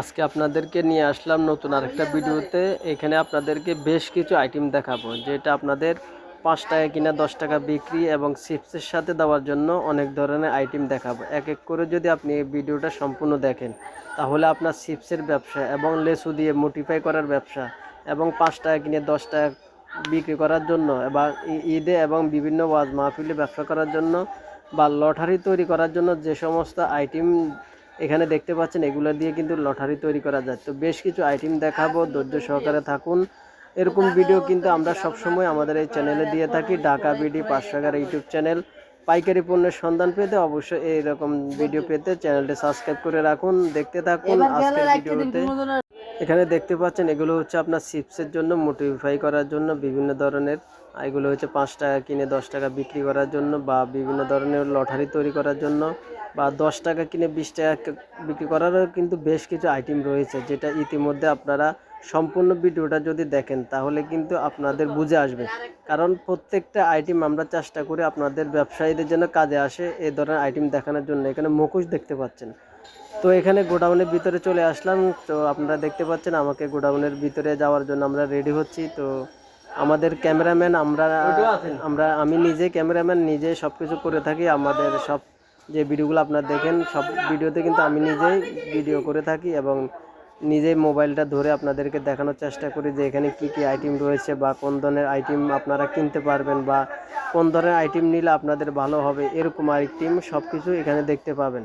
আজকে আপনাদেরকে নিয়ে আসলাম নতুন আরেকটা ভিডিওতে। এখানে আপনাদেরকে বেশ কিছু আইটেম দেখাবো, যেটা আপনাদের পাঁচ টাকা কিনা দশ টাকা বিক্রি এবং চিপসের সাথে দেওয়ার জন্য অনেক ধরনের আইটেম দেখাবো। এক এক করে যদি আপনি এই ভিডিওটা সম্পূর্ণ দেখেন, তাহলে আপনার চিপসের ব্যবসা এবং লেসু দিয়ে মোটিফাই করার ব্যবসা এবং পাঁচ টাকা কিনে দশ টাকা বিক্রি করার জন্য এবং ঈদে এবং বিভিন্ন ওয়াজ মাহফিলে ব্যবসা করার জন্য বা লটারি তৈরি করার জন্য যে সমস্ত আইটেম এখানে দেখতে পাচ্ছেন এগুলো দিয়ে কিন্তু লটারি তৈরি করা যায়। তো বেশ কিছু আইটেম দেখাবো ধৈর্য সহকারে থাকুন। এরকম ভিডিও কিন্তু আমরা সবসময় আমাদের এই চ্যানেলে দিয়ে থাকি ঢাকা বিডি পাঁচশো এগারো ইউটিউব চ্যানেল পাইকারি পণ্যের সন্ধান পেতে অবশ্যই এইরকম ভিডিও পেতে চ্যানেলটি সাবস্ক্রাইব করে রাখুন দেখতে থাকুন আজকের ভিডিওতে এখানে দেখতে পাচ্ছেন এগুলো হচ্ছে আপনার চিপসের জন্য মোটিফাই করার জন্য বিভিন্ন ধরনের এগুলো হচ্ছে পাঁচ টাকা কিনে দশ টাকা বিক্রি করার জন্য বা বিভিন্ন ধরনের লটারি তৈরি করার জন্য বা দশ টাকা কিনে বিশ টাকা বিক্রি করারও কিন্তু বেশ কিছু আইটেম রয়েছে, যেটা ইতিমধ্যে আপনারা সম্পূর্ণ ভিডিওটা যদি দেখেন তাহলে কিন্তু আপনাদের বুঝে আসবে। কারণ প্রত্যেকটা আইটেম আমরা চেষ্টা করি আপনাদের ব্যবসায়ীদের জন্য কাজে আসে এ ধরনের আইটেম দেখানোর জন্য। এখানে মুখোশ দেখতে পাচ্ছেন। তো এখানে গোডাউনের ভিতরে চলে আসলাম। তো আপনারা দেখতে পাচ্ছেন আমাকে গোডাউনের ভিতরে যাওয়ার জন্য আমরা রেডি হচ্ছি। তো আমাদের ক্যামেরাম্যান আমরা আমরা আমি নিজে ক্যামেরাম্যান নিজে সব কিছু করে থাকি। আমাদের সব যে ভিডিওগুলো আপনারা দেখেন সব ভিডিওতে কিন্তু আমি নিজেই ভিডিও করে থাকি এবং নিজেই মোবাইলটা ধরে আপনাদেরকে দেখানোর চেষ্টা করি যে এখানে কি কি আইটেম রয়েছে বা কোন ধরনের আইটেম আপনারা কিনতে পারবেন বা কোন ধরনের আইটেম নিলে আপনাদের ভালো হবে এরকম আইটেম সব কিছু এখানে দেখতে পাবেন।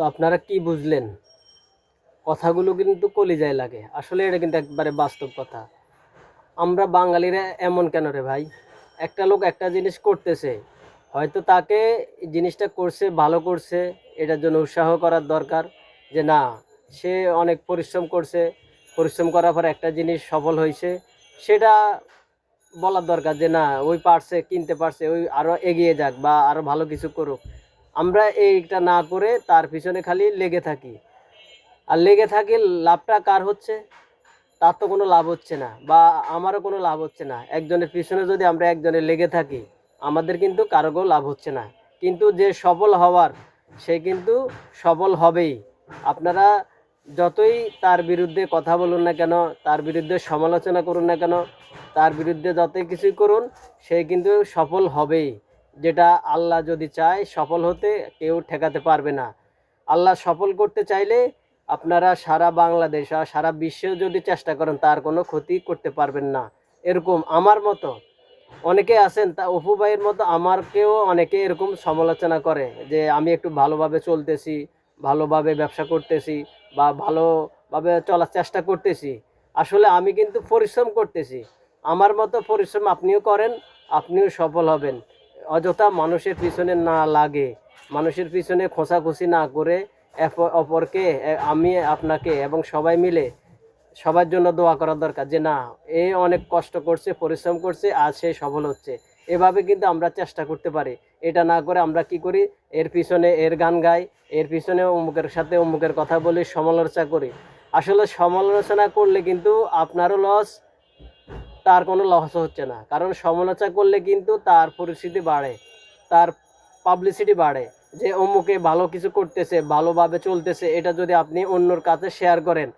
তো আপনারা কি বুঝলেন? কথাগুলো কিন্তু কলিজায় লাগে। আসলে এটা কিন্তু একবারে বাস্তব কথা। আমরা বাঙালিরা এমন কেন রে ভাই? একটা লোক একটা জিনিস করতেছে, হয়তো তাকে জিনিসটা করছে, ভালো করছে, এটার জন্য উৎসাহ করার দরকার যে না, সে অনেক পরিশ্রম করছে, পরিশ্রম করার পর একটা জিনিস সফল হয়েছে, সেটা বলার দরকার যে না, ওই পারছে, কিনতে পারছে, ওই আরও এগিয়ে যাক বা আরও ভালো কিছু করুক। আমরা এইটা না করে তার পিছনে খালি লেগে থাকি। আর লেগে থাকি লাভটা কার হচ্ছে? তার তো কোনো লাভ হচ্ছে না বা আমারও কোনো লাভ হচ্ছে না। একজনের পিছনে যদি আমরা একজনের লেগে থাকি, আমাদের কিন্তু কারও লাভ হচ্ছে না। কিন্তু যে সফল হওয়ার, সে কিন্তু সফল হবেই। আপনারা যতই তার বিরুদ্ধে কথা বলুন না কেন, তার বিরুদ্ধে সমালোচনা করুন না কেন, তার বিরুদ্ধে যতই কিছুই করুন, সে কিন্তু সফল হবেই। যেটা আল্লাহ যদি চায় সফল হতে কেউ ঠেকাতে পারবে না। আল্লাহ সফল করতে চাইলে আপনারা সারা বাংলাদেশ আর সারা বিশ্বেও যদি চেষ্টা করেন, তার কোনো ক্ষতি করতে পারবেন না। এরকম আমার মতো অনেকে আছেন, তা অপু ভাইয়ের মতো আমারকেও অনেকে এরকম সমালোচনা করে যে আমি একটু ভালোভাবে চলতেছি, ভালোভাবে ব্যবসা করতেছি বা ভালোভাবে চলার চেষ্টা করতেছি। আসলে আমি কিন্তু পরিশ্রম করতেছি। আমার মতো পরিশ্রম আপনিও করেন, আপনিও সফল হবেন। অযথা মানুষের পিছনে না লাগে, মানুষের পিছনে খোঁচাখুচি না করে অপরকে আমি, আপনাকে এবং সবাই মিলে সবার জন্য দোয়া করা দরকার যে না, এ অনেক কষ্ট করছে, পরিশ্রম করছে আর সে সফল হচ্ছে। এভাবে কিন্তু আমরা চেষ্টা করতে পারি। এটা না করে আমরা কি করি? এর পিছনে এর গান গাই, এর পিছনে অমুকের সাথে অমুকের কথা বলি, সমালোচনা করি। আসলে সমালোচনা করলে কিন্তু আপনারও লস তার কোনো লস হচ্ছে না। কারণ সমালোচনা করলে কিন্তু তার পরিস্থিতি বাড়ে, তার পাবলিসিটি বাড়ে যে অমুকে ভালো কিছু করতেছে, ভালোভাবে চলতেছে, এটা যদি আপনি অন্যর কাছে শেয়ার করেন,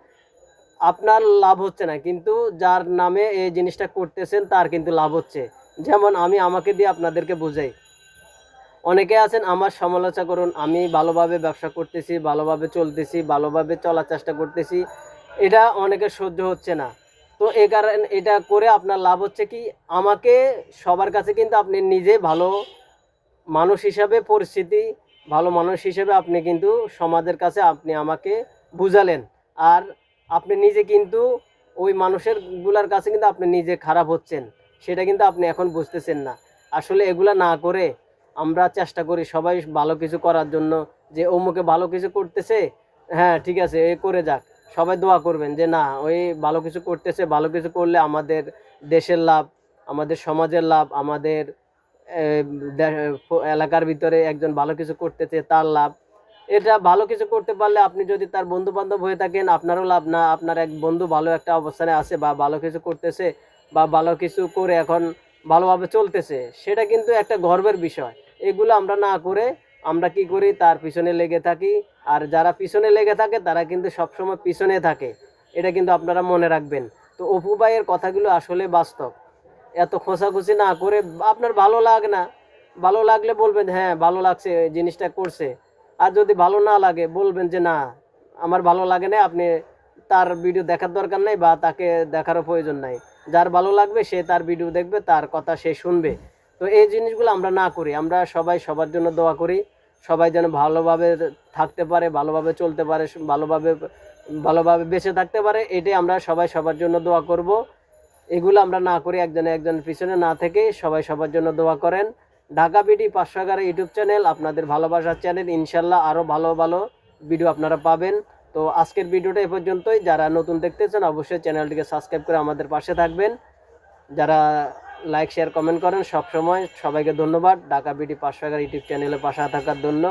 আপনার লাভ হচ্ছে না। কিন্তু যার নামে এই জিনিসটা করতেছেন, তার কিন্তু লাভ হচ্ছে। যেমন আমি আমাকে দিয়ে আপনাদেরকে বুঝাই। অনেকে আছেন, আমার সমালোচনা করুন, আমি ভালোভাবে ব্যবসা করতেছি, ভালোভাবে চলতেছি, ভালোভাবে চলার চেষ্টা করতেছি। এটা অনেকের সহ্য হচ্ছে না। তো এ কারণে এটা করে আপনার লাভ হচ্ছে কি, আমাকে সবার কাছে কিন্তু আপনি নিজে ভালো মানুষ হিসাবে পরিস্থিতি ভালো মানুষ হিসেবে আপনি কিন্তু সমাজের কাছে আপনি আমাকে বুঝালেন। আর আপনি নিজে কিন্তু ওই মানুষেরগুলার কাছে কিন্তু আপনি নিজে খারাপ হচ্ছেন, সেটা কিন্তু আপনি এখন বুঝতেছেন না। আসলে এগুলা না করে আমরা চেষ্টা করি সবাই ভালো কিছু করার জন্য, যে অমুকে ভালো কিছু করতেছে হ্যাঁ ঠিক আছে, এ করে যাক। সবাই দোয়া করবেন যে না, ওই ভালো কিছু করতেছে, ভালো কিছু করলে আমাদের দেশের লাভ, আমাদের সমাজের লাভ, আমাদের এলাকার ভিতরে একজন ভালো কিছু করতেছে, তার লাভ। এটা ভালো কিছু করতে পারলে আপনি যদি তার বন্ধু বান্ধব হয়ে থাকেন, আপনারও লাভ না, আপনার এক বন্ধু ভালো একটা অবস্থানে আছে বা ভালো কিছু করতেছে বা ভালো কিছু করে এখন ভালোভাবে চলতেছে, সেটা কিন্তু একটা গর্বের বিষয়। এগুলো আমরা না করে আমরা কি করি? তার পিছনে লেগে থাকি। আর যারা পিছনে লেগে থাকে, তারা কিন্তু সবসময় পিছনে থাকে। এটা কিন্তু আপনারা মনে রাখবেন। তো অপু ভাইয়ের কথাগুলো আসলে বাস্তব। এত খোঁচাখুচি না করে আপনার ভালো লাগে না? ভালো লাগলে বলবেন হ্যাঁ ভালো লাগছে জিনিসটা করছে। আর যদি ভালো না লাগে, বলবেন যে, না, আমার ভালো লাগে না আপনি তার ভিডিও দেখার দরকার নাই বা তাকে দেখারও প্রয়োজন নাই। যার ভালো লাগবে, সে তার ভিডিও দেখবে, তার কথা সে শুনবে। তো এই জিনিসগুলো আমরা না করি। আমরা সবাই সবার জন্য দোয়া করি। সবাই যেন ভালোভাবে থাকতে পারে, ভালোভাবে চলতে পারে, ভালোভাবে ভালোভাবে বেঁচে থাকতে পারে, এটাই আমরা সবাই সবার জন্য দোয়া করব। এগুলো আমরা না করি, একজন একজনের পিছনে না থেকে সবাই সবার জন্য দোয়া করেন। ঢাকা বিডি পাঁচশো এগারো ইউটিউব চ্যানেল, আপনাদের ভালোবাসার চ্যানেল ইনশাল্লাহ আরও ভালো ভালো ভিডিও আপনারা পাবেন। তো আজকের ভিডিওটা এ পর্যন্তই। যারা নতুন দেখতেছেন, অবশ্যই চ্যানেলটিকে সাবস্ক্রাইব করে আমাদের পাশে থাকবেন। যারা লাইক শেয়ার কমেন্ট করেন। সব সময় সবাইকে ধন্যবাদ। ঢাকা বিডি পাঁচশো টাকার ইউটিউব চ্যানেলে পাশে থাকার জন্য।